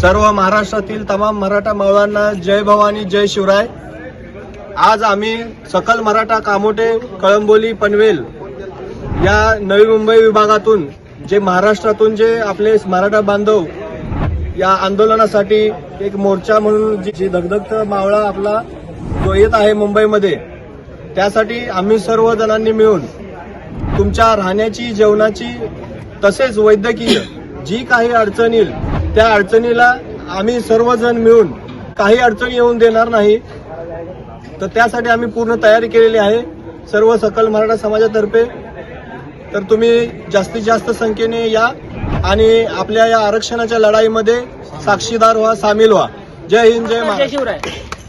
सर्व महाराष्ट्रातील तमाम मराठा मावळांना जय भवानी जय शिवराय. आज आम्ही सकल मराठा कामोटे कळंबोली पनवेल या नवी मुंबई विभागातून जे महाराष्ट्रातून जे आपले मराठा बांधव या आंदोलनासाठी एक मोर्चा म्हणून जी जी धगधगत मावळा आपला जो येत आहे मुंबईमध्ये त्यासाठी आम्ही सर्व जणांनी मिळून तुमच्या राहण्याची जेवणाची तसेच वैद्यकीय जी काही अडचण येईल त्या अडचणीला आम्ही सर्वजण मिळून काही अडचण येऊन देणार नाही. तर त्यासाठी आम्ही पूर्ण तयारी केलेली आहे. सर्व सकल मराठा समाजातर्फे. तर तुम्ही जास्तीत जास्त संख्येने या आणि आपल्या या आरक्षणाच्या लढाईमध्ये साक्षीदार व्हा सामील व्हा. जय हिंद जय जय शिवराय.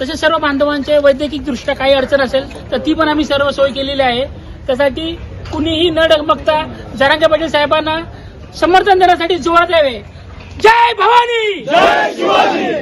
तसेच सर्व बांधवांचे वैद्यकीय दृष्ट्या काही अडचण असेल तर ती पण आम्ही सर्व सोय केलेली आहे. त्यासाठी कुणीही न डगमगता जरांगे पाटील साहेबांना समर्थन देण्यासाठी जोरात यावे. जय भवानी!